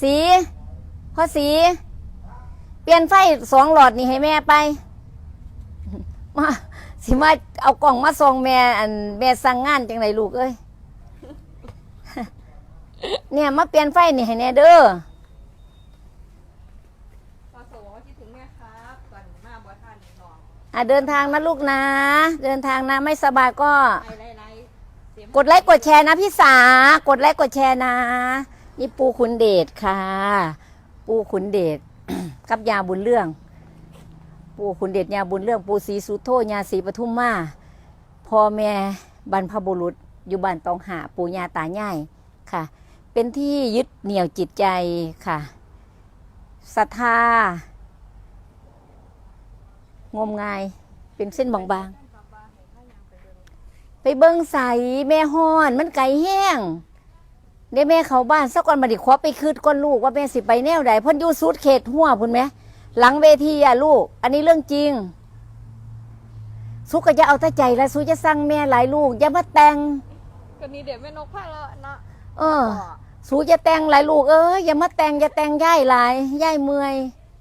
สีพ่อสี เปลี่ยนไฟสองหลอดนี่ให้แม่ไป มาสิมาเอากล่องมาส่งแม่ อันแม่สั่งงานจังไรลูกเอ้ยเนี่ยมาเปลี่ยนไฟนี่ให้แน่เด้อพอสวคิดถึงแม่ครับก่อนมาบ่ทันน้องอะเดินทางนะลูกนะ เดินทางนะไม่สบายก็ไล่ไล่ไล่เสียง กดไลค์กดแชร์นะพี่สากดไลค์กดแชร์นะ นี่ปูขุนเดชค่ะ ปูขุนเดชกับยาบุญเรื่อง ปูขุนเดชยาบุญเรื่อง ปูศรีสุโธยาศรีปทุมมาพ่อแม่บรรพบุรุษ อยู่บ้านตองหาปูยาตายายค่ะ เป็นที่ยึดเหนี่ยวจิตใจค่ะศรัทธางมงายเป็นเส้นบางๆ ไปเบิ้งใสแม่ฮ้อน มันไก่แห้งได้แม่เขาบ้านสักวันมาดิขอไปคืดก้อนลูกว่าแม่สิไปแนวใดเพ่นอยู่สุดเขตหัวพุ่นไหม หลังเวทีอะลูก อันนี้เรื่องจริง สุกก็จะเอาแต่ใจแล้วสุจะสั่งแม่หลายลูกอย่ามาแต่งก็นี่เดี๋ยวแม่นกพาเลาะเนาะเออ สูจะแต่งหลายลูกเอ้ยอย่ามาแต่งอย่าแต่งย่ายหลายย่ายเมื่อย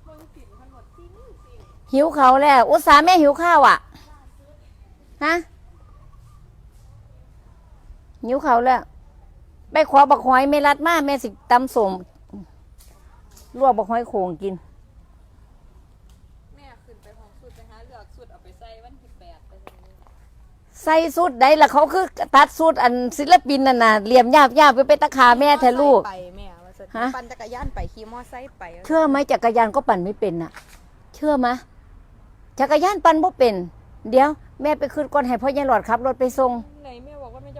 เมืองสินทั้งหมดจริงจริงหิวเขาวแล้วอุตส่าห์แม่หิวข้าวอะฮะ หิวเขาวแล้วไปขอบักหอยไม่รัดมาแม่สิตำสมลวกบักหอยโขงกิน แม่ขึ้นไปห้องสุดไปหาเลือกสุดเอาไปใส่วันที่แปดไปเลยใส่สุดใดละเขาคือตัดสุดอันศิลปินน่ะนะเหลี่ยมยาบยาบไปเป็นตะขาแม่แทนลูก ไปแม่ว่าสิฮะ ปั่นจักรยานไปขี่มอไซค์ไปเชื่อไหมจักรยานก็ปั่นไม่เป็นน่ะ เชื่อไหมจักรยานปั่นบ่เป็น เดี๋ยว แม่ไปขึ้นก่อนให้พ่อยายหลอดขับรถไปส่ง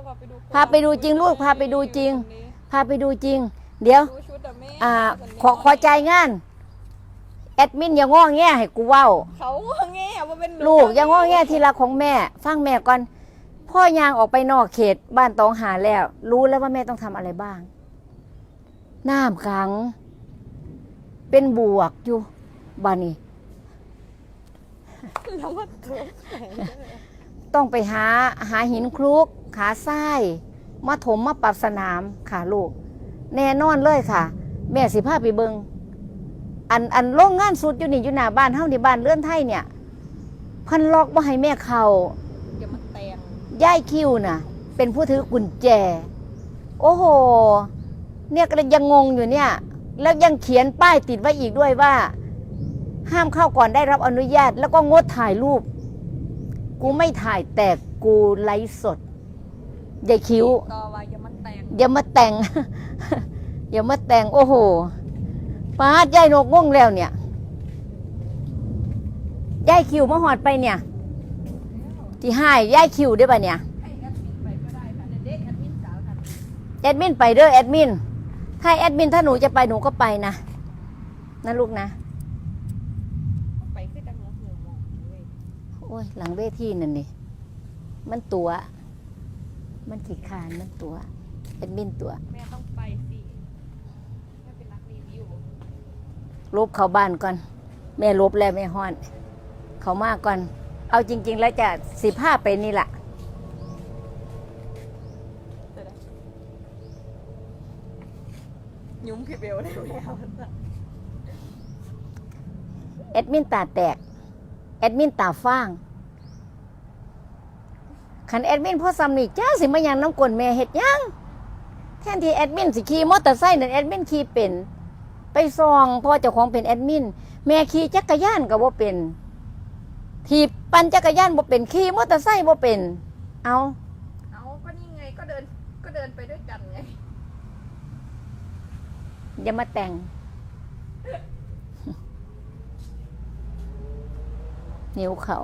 พาไปดูพาไปดูจริงลูกพาไปดูจริง พาไปดูจริง เดี๋ยว ดูชุดอะแม่อ่า ขอขอใจายงาน แอดมินอย่างง้อแงให้กูเว้า เขาว่าแง่ว่าเป็นหนูลูกอย่างง้อแงทีละของแม่ ฟังแม่ก่อน พ่อยางออกไปนอกเขตบ้านตองหาแล้ว รู้แล้วว่าแม่ต้องทำอะไรบ้าง น้ำขัง เป็นบวกอยู่บ้านนี้ แล้วว่าเธอต้องไปหาหาหินคลุก ขาทรายมาถมมาปรับสนามค่ะลูก แน่นอนเลยค่ะ แม่สิพาไปเบิงอันอันโรงงานสุดอยู่นี่อยู่หน้าบ้านเฮานี่บ้านเลื่อนไทยเนี่ยเพันล็อกบ่ให้แม่เข้าอย่ามาแต่งย่ายคิวน่ะ เป็นผู้ถือกุญแจ โอ้โห เนี่ยก็เลยยังงงอยู่เนี่ย แล้วยังเขียนป้ายติดไว้อีกด้วยว่า ห้ามเข้าก่อนได้รับอนุญาต แล้วก็งดถ่ายรูป กูไม่ถ่ายแต่กูไลฟ์สด ยายคิ้วก็ว่าอย่ามาแต่งอย่ามาแต่ง อย่ามาแต่ง โอ้โหป้าดยายนกง่วงแล้วเนี่ยยายคิวมาหอดไปเนี่ย ที่ให้ยายคิวได้ปะเนี่ยให้แอดมินไปก็ได้ค่ะเด็กแอดมินสาวค่ะแอดมินไปเด้อแอดมินถ้าแอดมินถ้าหนูจะไปหนูก็ไปนะนะลูกนะ ไปคือจังหวะหัวหมองเว้ยโอ้ยหลังเวทีนั่นนี่ มันตัว มันขีดคร้านมันตัวแอดมินตัวแม่ต้องไปสิแม่เป็นนักรีวิวลบเข้าบ้านก่อน แม่ลบแล้วแม่ฮ้อน เขามาก่อน เอาจริง ๆ แล้วจะสิผ้าไปนี่แหละเดี๋ยวนะยุ้มคือเบลได้แล้วแอดมินตาแตก แอดมินตาฟ้าง ขันแอดมินพ่อซ้ำนี่จ้าสิมายังน้ำกลนแม่เห็ดหยังแทนที่แอดมินสิขี่มอเตอร์ไซค์นั่นแอดมินขี่เป็น ไปซองเพราะว่าเจ้าของเป็นแอดมินแม่ขี่จักรยานก็บ่เป็นถีบปั่นจักรยานบ่เป็นขี่มอเตอร์ไซค์บ่เป็น เอาเอาก็นี่ไงก็เดินก็เดินไปด้วยกันไงอย่ามาแต่ง นิ้วเขา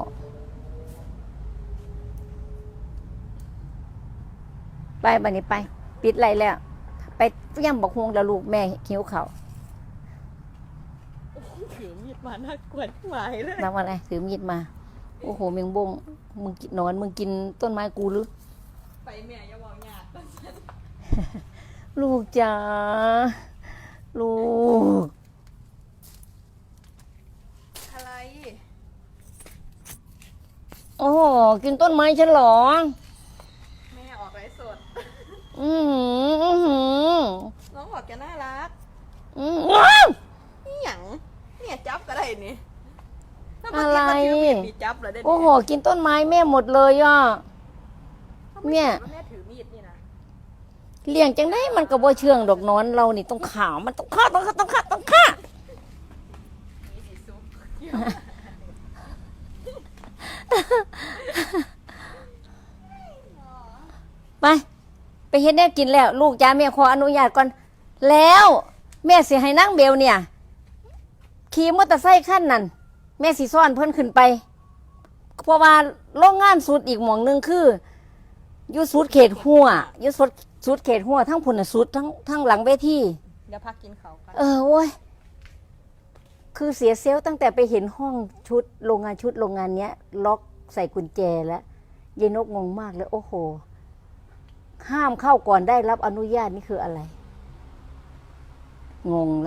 ไปบันนี้ไป ปิดไรแล้ว ไปย่ำบอกฮวงแล้วลูกแม่หิวเขาวถือมีดมาน่ากลัวหมายเลยทำอะไรถือมีดมา โอ้โหเมียงบงมึงกินนอนมึงกินต้นไม้กูหรือไปแม่อย่าบอกหยาดลูกจ๋าลูกอะไร โอ้โหกินต้นไม้ฉันเหรอแม่ ออกไลฟ์สดอือหืออื้อหือน้องบอกแกน่ารักอื้อว้าว นี่หยังเนี่ยจับก็ได้นี่ถ้าอะเมื่ไรกี้มันถือมีดมีจับเหรอเด็โอ้โห กินต้นไม้แม่หมดเลยอะ เนี่ย แม่ถือมีดนี่นะเลี้ยงจังได้มันก็บ่เชื่องดอกนอนเรานี่ต้องขาวมันต้องฆ่าต้องฆ่าต้องฆ่าต้องฆ่ามีสีซุปไปไป เฮ็ดแนวกินแล้ว ลูกจ้าแม่ขออนุญาตก่อน แล้วแม่สิให้นั่งเบลเนี่ยขี่มอเตอร์ไซค์ขั้นนั้นแม่สิซ่อนเพิ่นขึ้นไป เพราะว่าโรงงานสุดอีกหมองหนึงคืออยู่สุดเขตหัวอยู่สุดสุดเขตหัวทั้งพุ่นน่ะสุดทั้งทั้งหลังเวทีเดี๋ยวพักกินเขาวกันเออโว้ยคือเสียเซลล์ตั้งแต่ไปเห็นห้องชุดโรงงานชุดโรงงานเนี้ย ล็อกใส่กุญแจแล้วยายนกงงมากเลยโอ้โห ห้ามเข้าก่อนได้รับอนุญาตนี่คืออะไร งงแล้ว